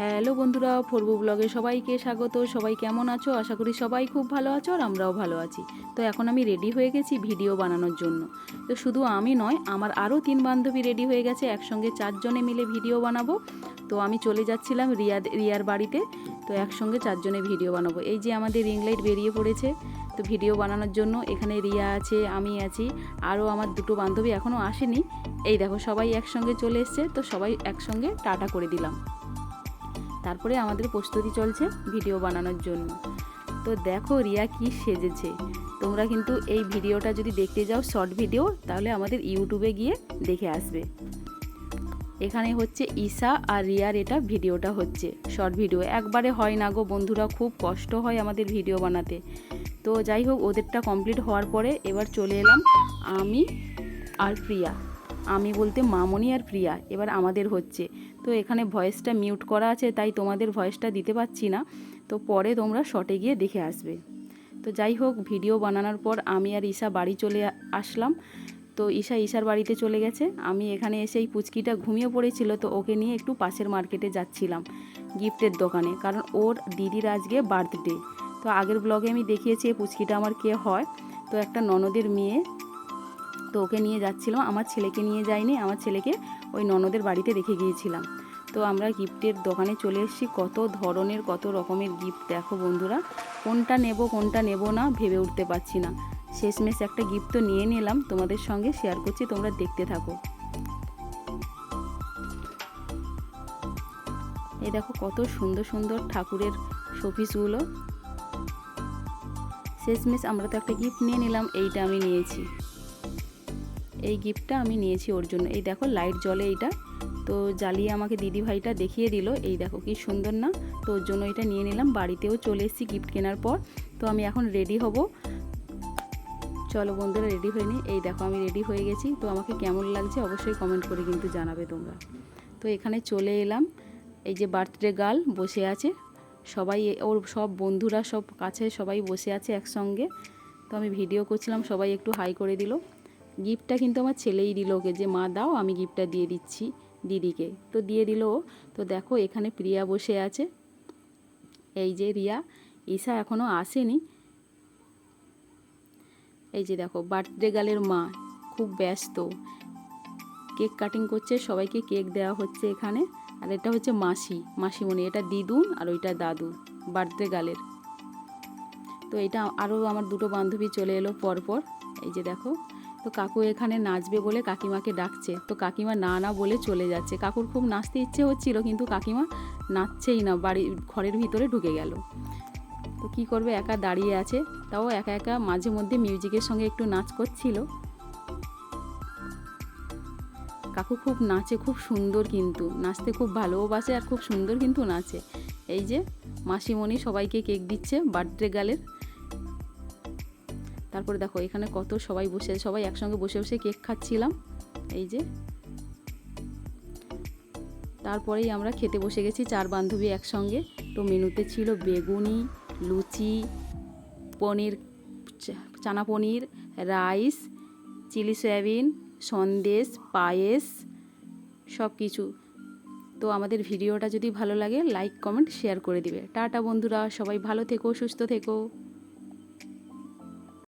Hello বন্ধুরা, ফোরবু ব্লগে সবাইকে স্বাগত। সবাই কেমন আছো? আশা করি সবাই খুব ভালো আছো আর আমরাও ভালো আছি। তো এখন আমি রেডি হয়ে গেছি ভিডিও বানানোর জন্য। তো শুধু আমি নয়, আমার আরও তিন বান্ধবী রেডি হয়ে গেছে, একসঙ্গে চারজনে মিলে ভিডিও বানাবো। তো আমি চলে যাচ্ছিলাম রিয়া রিয়ার বাড়িতে। তো একসঙ্গে চারজনে ভিডিও বানাবো। এই যে আমাদের রিং লাইট বেরিয়ে পড়েছে, তো ভিডিও বানানোর জন্য এখানে রিয়া আছে, আমি আছি। আরও আমার দুটো বান্ধবী এখনও আসেনি। এই দেখো সবাই একসঙ্গে চলে এসছে, তো সবাই একসঙ্গে টাটা করে দিলাম। তারপরে আমাদের প্রস্তুতি চলছে ভিডিও বানানোর জন্য। তো দেখো রিয়া কি সেজেছে। তোমরা কিন্তু এই ভিডিওটা যদি দেখতে যাও শর্ট ভিডিও, তাহলে আমাদের ইউটিউবে গিয়ে দেখে আসবে। এখানে হচ্ছে ঈশা আর রিয়ার এটা ভিডিওটা হচ্ছে। Short video. একবারে হয় না গো বন্ধুরা, খুব কষ্ট হয় আমাদের ভিডিও বানাতে। তো যাই হোক, ওদেরটা কমপ্লিট হওয়ার পরে এবার চলে এলাম আমি আর প্রিয়া। আমি বলতে মামনি আর প্রিয়া, এবার আমাদের হচ্ছে। তো এখানে ভয়েসটা মিউট করা আছে, তাই তোমাদের ভয়েসটা দিতে পারছি না। তো পরে তোমরা শটে গিয়ে দেখে আসবে। তো যাই হোক, ভিডিও বানানোর পর আমি আর ঈশা বাড়ি চলে আসলাম। তো ঈশা ঈশার বাড়িতে চলে গেছে। আমি এখানে এসে এই পুচকিটা ঘুমিয়ে পড়েছিল, তো ওকে নিয়ে একটু পাশের মার্কেটে যাচ্ছিলাম গিফটের দোকানে, কারণ ওর দিদির আজকে বার্থডে। তো আগের ব্লগে আমি দেখিয়েছি এই পুচকিটা আমার কে হয়। তো একটা ননদের মেয়ে তো ওকে নিয়ে যাচ্ছিলাম। আমার ছেলেকে নিয়ে যাইনি, আমার ছেলেকে ওই ননদের বাড়িতে রেখে গিয়েছিলাম। তো আমরা গিফটের দোকানে চলে এসেছি। কত ধরনের, কত রকমের গিফট দেখো বন্ধুরা। কোনটা নেব কোনটা নেব না ভেবে উঠতে পারছি না। শেষমেশ একটা গিফট তো নিয়ে নিলাম, তোমাদের সঙ্গে শেয়ার করছি, তোমরা দেখতে থাকো। এই দেখো কত সুন্দর সুন্দর ঠাকুরের শোপিসগুলো। শেষমেশ আমরা তো একটা গিফট নিয়ে নিলাম, এইটা আমি নিয়েছি। এই গিফটটা আমি নিয়েছি ওর জন্য। এই দেখো লাইট জ্বলে এইটা। তো জ্বালিয়ে আমাকে দিদি ভাইটা দেখিয়ে দিল, এই দেখো কি সুন্দর না। তো ওর জন্য এটা নিয়ে নিলাম। বাড়িতেও চলে এসেছি গিফট কেনার পর। তো আমি এখন রেডি হব। চলো বন্ধুরা রেডি হয়ে নি। এই দেখো, আমি রেডি হয়ে গেছি। তো আমাকে কেমন লাগছে অবশ্যই কমেন্ট করে কিন্তু জানাবে তোমরা। তো এখানে চলে এলাম। এই যে বার্থডে গার্ল বসে আছে। সবাই ওর সব বন্ধুরা সব কাছে সবাই বসে আছে একসঙ্গে। তো আমি ভিডিও করছিলাম, সবাই একটু হাই করে দিল। গিফটটা কিন্তু আমার ছেলেই দিল ওকে যে, মা, দাও, আমি গিফটটা দিয়ে দিচ্ছি দিদিকে। তো দিয়ে দিল তো দেখো, এখানে প্রিয়া বসে আছে। এই যে রিয়া, ঈশা এখনও আসেনি। এই যে দেখো, বার্থডে গার্লের মা, খুব ব্যস্ত। কেক কাটিং করছে, সবাইকে কেক দেওয়া হচ্ছে এখানে। আর এটা হচ্ছে মাসি, মাসিমণি। এটা দিদুন আর ওইটা দাদু, বার্থডে গার্লের তো এটা আরও আমার দুটো বান্ধবী চলে এলো পরপর। এই যে দেখো তো কাকু এখানে নাচবে বলে কাকিমাকে ডাকছে। তো কাকিমা না না বলে চলে যাচ্ছে। কাকুর খুব নাচতে ইচ্ছে হচ্ছিল, কিন্তু কাকিমা নাচছেই না বাড়ি ঘরের ভিতরে ঢুকে গেল। তো কি করবে, একা দাঁড়িয়ে আছে। তাও একা একা মাঝে মধ্যে মিউজিকের সঙ্গে একটু নাচ করছিল। কাকু খুব নাচে, খুব সুন্দর কিন্তু। নাচতে খুব ভালোবাসে আর খুব সুন্দর কিন্তু নাচে। এই যে মাসিমণি সবাইকে কেক দিচ্ছে বার্থডে গার্লের তারপরে দেখো, এখানে কত সবাই বসে সবাই একসঙ্গে বসে বসে কেক খাচ্ছিলাম। এই যে। তারপরেই আমরা খেতে বসে গেছি চার বান্ধবী একসঙ্গে। তো মেনুতে ছিল বেগুনি, লুচি, paneer chana paneer, rice, chilli soybean, sandesh, পায়েস সব কিছু তো আমাদের ভিডিওটা যদি ভালো লাগে, লাইক, কমেন্ট, শেয়ার করে দিবে। টাটা বন্ধুরা, সবাই ভালো থেকো, সুস্থ থেকো।